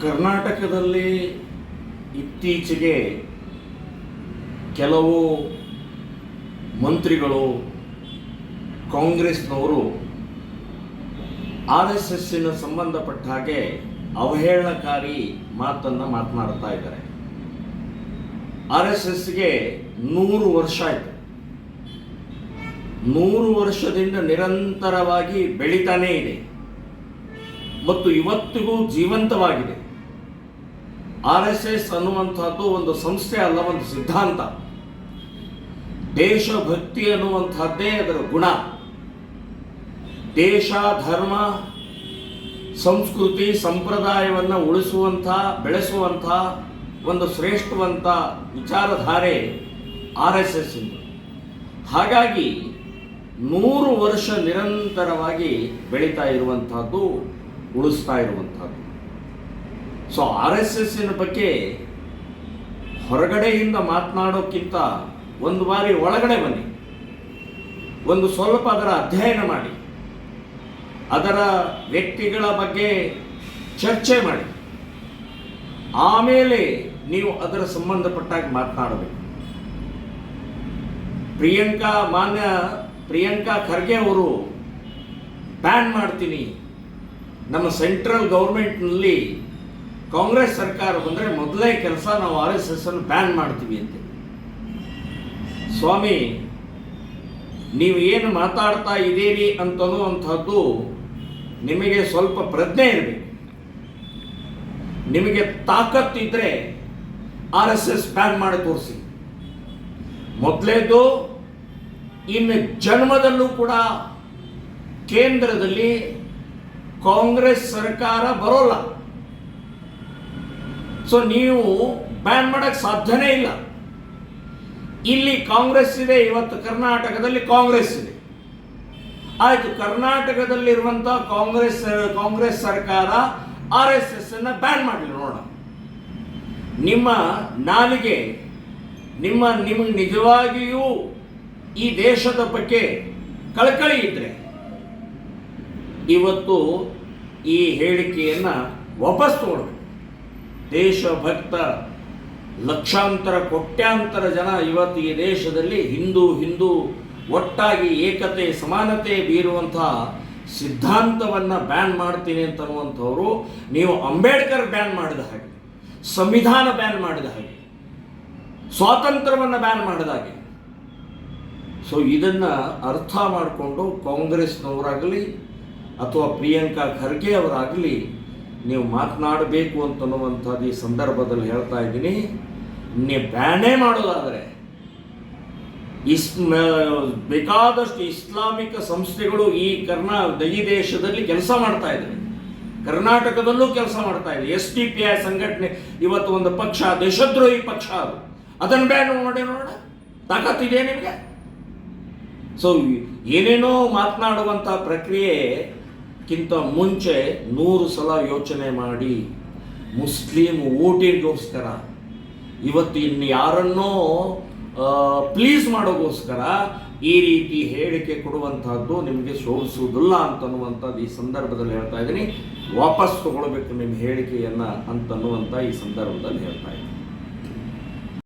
ಕರ್ನಾಟಕದಲ್ಲಿ ಇತ್ತೀಚೆಗೆ ಕೆಲವು ಮಂತ್ರಿಗಳು, ಕಾಂಗ್ರೆಸ್ನವರು ಆರ್ ಎಸ್ ಎಸ್ಸಿನ ಸಂಬಂಧಪಟ್ಟ ಹಾಗೆ ಅವಹೇಳನಕಾರಿ ಮಾತನ್ನು ಮಾತನಾಡ್ತಾ ಇದ್ದಾರೆ. ಆರ್ ಎಸ್ ಎಸ್ಗೆ ನೂರು ವರ್ಷ ಆಯಿತು. ನೂರು ವರ್ಷದಿಂದ ನಿರಂತರವಾಗಿ ಬೆಳೀತಾನೇ ಇದೆ. ಮತ್ತು ಇವತ್ತಿಗೂ ಜೀವಂತವಾಗಿದೆ. ಆರ್ ಎಸ್ ಎಸ್ ಅನ್ನುವಂಥದ್ದು ಒಂದು ಸಂಸ್ಥೆ ಅಲ್ಲ, ಒಂದು ಸಿದ್ಧಾಂತ. ದೇಶಭಕ್ತಿ ಅನ್ನುವಂಥದ್ದೇ ಅದರ ಗುಣ. ದೇಶ, ಧರ್ಮ, ಸಂಸ್ಕೃತಿ, ಸಂಪ್ರದಾಯವನ್ನು ಉಳಿಸುವಂಥ, ಬೆಳೆಸುವಂಥ ಒಂದು ಶ್ರೇಷ್ಠವಂತ ವಿಚಾರಧಾರೆ ಆರ್ ಎಸ್ ಎಸ್ ಹಾಗಾಗಿ ನೂರು ವರ್ಷ ನಿರಂತರವಾಗಿ ಬೆಳೀತಾ ಇರುವಂಥದ್ದು, ಉಳಿಸ್ತಾ ಇರುವಂತಹದ್ದು ಸೊ ಆರ್ ಎಸ್ ಎಸ್ಸಿನ ಬಗ್ಗೆ ಹೊರಗಡೆಯಿಂದ ಮಾತನಾಡೋಕ್ಕಿಂತ ಒಂದು ಬಾರಿ ಒಳಗಡೆ ಬನ್ನಿ. ಒಂದು ಸ್ವಲ್ಪ ಅದರ ಅಧ್ಯಯನ ಮಾಡಿ. ಅದರ ವ್ಯಕ್ತಿಗಳ ಬಗ್ಗೆ ಚರ್ಚೆ ಮಾಡಿ. ಆಮೇಲೆ ನೀವು ಅದರ ಸಂಬಂಧಪಟ್ಟಾಗಿ ಮಾತನಾಡಬೇಕು. ಪ್ರಿಯಾಂಕಾ ಮಾನ್ಯ, ಪ್ರಿಯಾಂಕಾ ಖರ್ಗೆ ಅವರು ಬ್ಯಾನ್ ಮಾಡ್ತೀನಿ. ನಮ್ಮ ಸೆಂಟ್ರಲ್ ಗೌರ್ಮೆಂಟ್ನಲ್ಲಿ ಕಾಂಗ್ರೆಸ್ ಸರ್ಕಾರ ಬಂದರೆ ಮೊದಲೇ ಕೆಲಸ ನಾವು ಆರ್ ಎಸ್ ಎಸ್ ಅನ್ನು ಬ್ಯಾನ್ ಮಾಡ್ತೀವಿ ಅಂತ. ಸ್ವಾಮಿ, ನೀವು ಏನು ಮಾತಾಡ್ತಾ ಇದ್ದೀರಿ ಅಂತನ್ನುವಂಥದ್ದು ನಿಮಗೆ ಸ್ವಲ್ಪ ಪ್ರಜ್ಞೆ ಇರಬೇಕು. ನಿಮಗೆ ತಾಕತ್ತಿದ್ರೆ ಆರ್ ಎಸ್ ಎಸ್ ಬ್ಯಾನ್ ಮಾಡಿ ತೋರಿಸಿ. ಮೊದಲೇದು ಇನ್ನು ಜನ್ಮದಲ್ಲೂ ಕೂಡ ಕೇಂದ್ರದಲ್ಲಿ ಕಾಂಗ್ರೆಸ್ ಸರ್ಕಾರ ಬರೋಲ್ಲ. ಸೊ ನೀವು ಬ್ಯಾನ್ ಮಾಡೋಕ್ಕೆ ಸಾಧ್ಯನೇ ಇಲ್ಲ. ಇಲ್ಲಿ ಕಾಂಗ್ರೆಸ್ ಇದೆ, ಇವತ್ತು ಕರ್ನಾಟಕದಲ್ಲಿ ಕಾಂಗ್ರೆಸ್ ಇದೆ. ಆಯಿತು ಕರ್ನಾಟಕದಲ್ಲಿರುವಂಥ ಕಾಂಗ್ರೆಸ್ ಕಾಂಗ್ರೆಸ್ ಸರ್ಕಾರ ಆರ್ ಎಸ್ ಎಸ್ ಅನ್ನ ಬ್ಯಾನ್ ಮಾಡಲಿ ನೋಡೋಣ. ನಿಮ್ಮ ನಾಲಿಗೆ, ನಿಮ್ಮ, ನಿಮಗೆ ನಿಜವಾಗಿಯೂ ಈ ದೇಶದ ಬಗ್ಗೆ ಕಳಕಳಿ ಇದ್ರೆ, ಇವತ್ತು ಈ ಹೇಳಿಕೆಯನ್ನು ವಾಪಸ್ ತಗೊಳ್ಬೇಕು ದೇಶಭಕ್ತ ಲಕ್ಷಾಂತರ, ಕೋಟ್ಯಾಂತರ ಜನ ಇವತ್ತು ಈ ದೇಶದಲ್ಲಿ ಹಿಂದೂ ಹಿಂದೂ, ಒಟ್ಟಾಗಿ ಏಕತೆ, ಸಮಾನತೆ ಬೀರುವಂತಹ ಸಿದ್ಧಾಂತವನ್ನ ಬ್ಯಾನ್ ಮಾಡ್ತೀನಿ ಅಂತನ್ನುವಂಥವ್ರು ನೀವು ಅಂಬೇಡ್ಕರ್ ಬ್ಯಾನ್ ಮಾಡಿದ ಹಾಗೆ, ಸಂವಿಧಾನ ಬ್ಯಾನ್ ಮಾಡಿದ ಹಾಗೆ, ಸ್ವಾತಂತ್ರ್ಯವನ್ನು ಬ್ಯಾನ್ ಮಾಡಿದ ಹಾಗೆ. ಸೊ ಇದನ್ನ ಅರ್ಥ ಮಾಡಿಕೊಂಡು ಕಾಂಗ್ರೆಸ್ನವರಾಗಲಿ ಅಥವಾ ಪ್ರಿಯಾಂಕಾ ಖರ್ಗೆ ಅವರಾಗಲಿ ನೀವು ಮಾತನಾಡಬೇಕು ಅಂತನ್ನುವಂಥದ್ದು ಈ ಸಂದರ್ಭದಲ್ಲಿ ಹೇಳ್ತಾ ಇದ್ದೀನಿ. ನೀವು ಬ್ಯಾನೇ ಮಾಡೋದಾದರೆ ಇಸ್ ಬೇಕಾದಷ್ಟು ಇಸ್ಲಾಮಿಕ ಸಂಸ್ಥೆಗಳು ಈ ಕರ್ನಾ ಈ ದೇಶದಲ್ಲಿ ಕೆಲಸ ಮಾಡ್ತಾ ಇದ್ದಾರೆ. ಕರ್ನಾಟಕದಲ್ಲೂ ಕೆಲಸ ಮಾಡ್ತಾ ಇದೆ. ಎಸ್ ಟಿ ಪಿ ಐ ಸಂಘಟನೆ ಇವತ್ತು ಒಂದು ಪಕ್ಷ, ದೇಶದ್ರೋಹಿ ಪಕ್ಷ ಅದು. ಅದನ್ನು ಬ್ಯಾನ್ ನೋಡಿ ನೋಡ ತಾಕತ್ತಿದೆ ನಿಮಗೆ? ಸೊ ಏನೇನೋ ಮಾತನಾಡುವಂಥ ಪ್ರಕ್ರಿಯೆಕ್ಕಿಂತ ಮುಂಚೆ ನೂರು ಸಲ ಯೋಚನೆ ಮಾಡಿ, ಮುಸ್ಲಿಂ ಓಟಿಗೋಸ್ಕರ ಇವತ್ತು ಇನ್ನು ಯಾರನ್ನೋ ಪ್ಲೀಸ್ ಮಾಡೋಗೋಸ್ಕರ ಈ ರೀತಿ ಹೇಳಿಕೆ ಕೊಡುವಂತಹದ್ದು ನಿಮಗೆ ಶೋಭಿಸುವುದಿಲ್ಲ ಅಂತನ್ನುವಂಥದ್ದು ಈ ಸಂದರ್ಭದಲ್ಲಿ ಹೇಳ್ತಾ ಇದ್ದೀನಿ. ವಾಪಸ್ ತಗೊಳ್ಬೇಕು ನಿಮ್ಮ ಹೇಳಿಕೆಯನ್ನು ಅಂತನ್ನುವಂಥ ಈ ಸಂದರ್ಭದಲ್ಲಿ ಹೇಳ್ತಾ ಇದ್ದೀನಿ.